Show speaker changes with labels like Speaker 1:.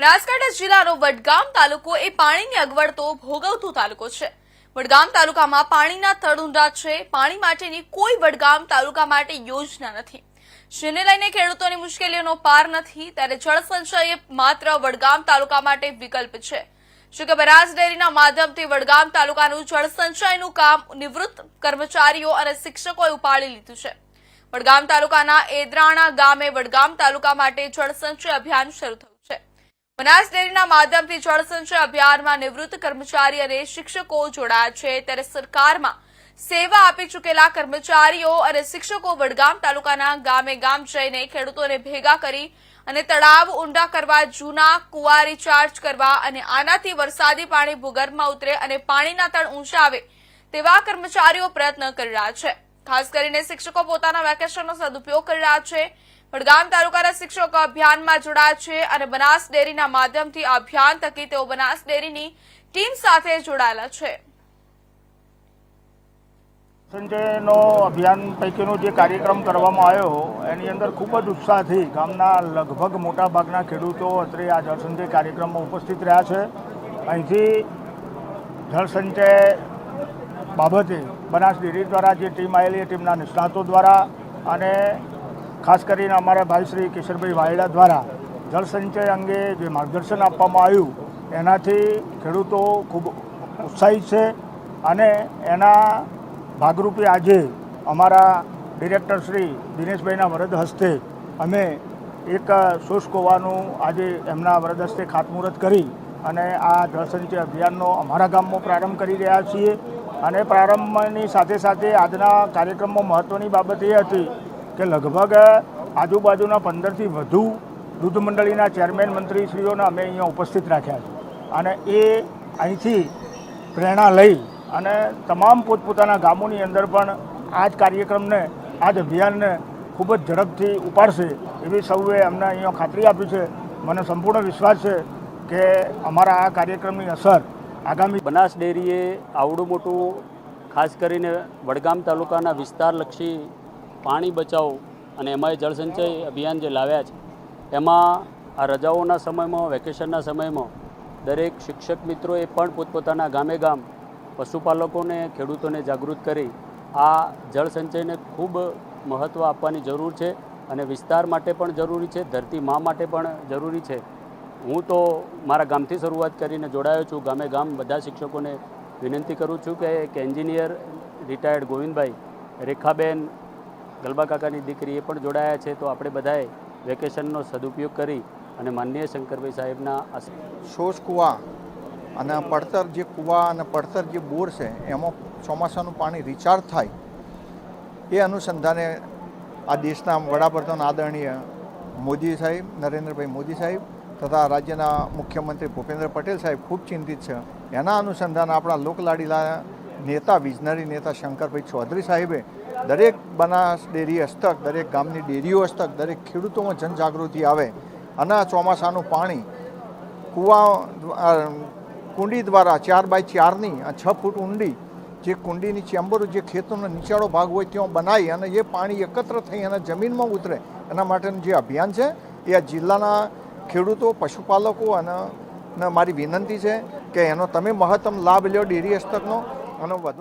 Speaker 1: બનાસકાંઠા જિલ્લાનો વડગામ તાલુકો એ પાણીની અગવડ તો ભોગવતો તાલુકો છે. વડગામ તાલુકામાં પાણીના તળુંડા છે. પાણી માટેની કોઈ વડગામ તાલુકા માટે યોજના નથી. જેને લઈને ખેડૂતોની મુશ્કેલીઓનો પાર નથી, ત્યારે જળ સંચય માત્ર વડગામ તાલુકા માટે વિકલ્પ છે. જો કે બનાસ ડેરીના માધ્યમથી વડગામ તાલુકાનું જળ સંચયનું કામ નિવૃત્ત કર્મચારીઓ અને શિક્ષકોએ ઉપાડી લીધું છે. વડગામ તાલુકાના એદરાણા ગામે વડગામ તાલુકા માટે જળ સંચય અભિયાન શરૂ થયું. બનાસ ડેરીના માધ્યમથી જળસંચય અભિયાનમાં નિવૃત્ત કર્મચારી અને શિક્ષકો જોડાયા છે. ત્યારે સરકારમાં સેવા આપી ચૂકેલા કર્મચારીઓ અને શિક્ષકો વડગામ તાલુકાના ગામે ગામ જઈને ખેડૂતોને ભેગા કરી અને તળાવ ઊંડા કરવા, જૂના કુવા રિચાર્જ કરવા અને આનાથી વરસાદી પાણી ભૂગર્ભમાં ઉતરે અને પાણીના તળ ઊંચા આવે તેવા કર્મચારીઓ પ્રયત્ન કરી રહ્યા છે. ખાસ કરીને શિક્ષકો પોતાના વેકેશનનો સદુપયોગ કરી રહ્યા છે. વડગામ તાલુકાના શિક્ષકો અભિયાનમાં જોડાયા છે અને બનાસ ડેરીના માધ્યમથી અભિયાન થકી તેઓ બનાસ ડેરીની ટીમ સાથે જોડાયેલા છે.
Speaker 2: સંજયનો અભિયાન પૈકીનો જે કાર્યક્રમ કરવામાં આવ્યો, એની અંદર ખૂબ જ ઉત્સાહથી ગામના લગભગ મોટાભાગના ખેડૂતો અત્રે આ જળસંચય કાર્યક્રમમાં ઉપસ્થિત રહ્યા છે. અહીંથી જળસંચય બાબતે બનાસ ડેરી દ્વારા જે ટીમ આવેલી એ ટીમના નિષ્ણાતો દ્વારા અને ખાસ કરીને અમારા ભાઈ શ્રી કિશોરભાઈ વાયડા દ્વારા જળસંચય અંગે જે માર્ગદર્શન આપવામાં આવ્યું, એનાથી ખેડૂતો ખૂબ ઉત્સાહિત છે અને એના ભાગરૂપે આજે અમારા ડિરેક્ટર શ્રી દિનેશભાઈના વરદ હસ્તે અમે એક શુષ્ક હોવાનું આજે એમના વરદ હસ્તે ખાતમુહૂર્ત કરી અને આ જળસંચય અભિયાનનો અમારા ગામમાં પ્રારંભ કરી રહ્યા છીએ. અને પ્રારંભની સાથે સાથે આજના કાર્યક્રમમાં મહત્ત્વની બાબત એ હતી કે લગભગ આજુબાજુના પંદરથી વધુ દૂધ મંડળીના ચેરમેન મંત્રીશ્રીઓને અમે અહીંયા ઉપસ્થિત રાખ્યા છે. અને એ અહીંથી પ્રેરણા લઈ અને તમામ પોતપોતાના ગામોની અંદર પણ આ જ કાર્યક્રમને આ જ અભિયાનને ખૂબ જ ઝડપથી ઉપાડશે એવી સૌએ અમને અહીંયા ખાતરી આપી છે. મને સંપૂર્ણ વિશ્વાસ છે કે અમારા આ કાર્યક્રમની અસર આગામી
Speaker 3: બનાસ ડેરીએ આવડું મોટું ખાસ કરીને વડગામ તાલુકાના વિસ્તારલક્ષી પાણી બચાવ અને એમાં જળસંચય અભિયાન જે લાવ્યા છે, એમાં આ રજાઓના સમયમાં, વેકેશનના સમયમાં દરેક શિક્ષક મિત્રોએ પણ પોતપોતાના ગામે ગામ પશુપાલકોને, ખેડૂતોને જાગૃત કરી આ જળસંચયને ખૂબ મહત્ત્વ આપવાની જરૂર છે અને વિસ્તાર માટે પણ જરૂરી છે, ધરતી મા માટે પણ જરૂરી છે. હું તો મારા ગામથી શરૂઆત કરીને જોડાયો છું. ગામે ગામ બધા શિક્ષકોને વિનંતી કરું છું કે એક એન્જિનિયર રિટાયર્ડ ગોવિંદભાઈ રેખાબેન ગલબા કાકાની દીકરી એ પણ જોડાયા છે, તો આપણે બધાએ વેકેશનનો સદુપયોગ કરી અને માનનીય શંકરભાઈ સાહેબના
Speaker 4: શોષ કૂવા અને પડતર જે કૂવા અને પડતર જે બોર છે, એમાં ચોમાસાનું પાણી રિચાર્જ થાય. એ અનુસંધાને આ દેશના વડાપ્રધાન આદરણીય મોદી સાહેબ, નરેન્દ્રભાઈ મોદી સાહેબ તથા રાજ્યના મુખ્યમંત્રી ભૂપેન્દ્ર પટેલ સાહેબ ખૂબ ચિંતિત છે. એના અનુસંધાન આપણા લોકલાડીલા નેતા વિઝનરી નેતા શંકરભાઈ ચૌધરી સાહેબે દરેક બનાસ ડેરી હસ્તક, દરેક ગામની ડેરીઓ હસ્તક, દરેક ખેડૂતોમાં જનજાગૃતિ આવે અને આ ચોમાસાનું પાણી કૂવા કુંડી દ્વારા ચાર બાય ચારની છ ફૂટ ઊંડી જે કુંડીની ચેમ્બરો, જે ખેતરનો નીચાળો ભાગ હોય ત્યાં બનાવી અને એ પાણી એકત્ર થઈ અને જમીનમાં ઉતરે. એના માટેનું જે અભિયાન છે, એ આ જિલ્લાના ખેડૂતો, પશુપાલકો અને મારી વિનંતી છે કે એનો તમે મહત્તમ લાભ લ્યો ડેરી હસ્તકનો. અને વધુ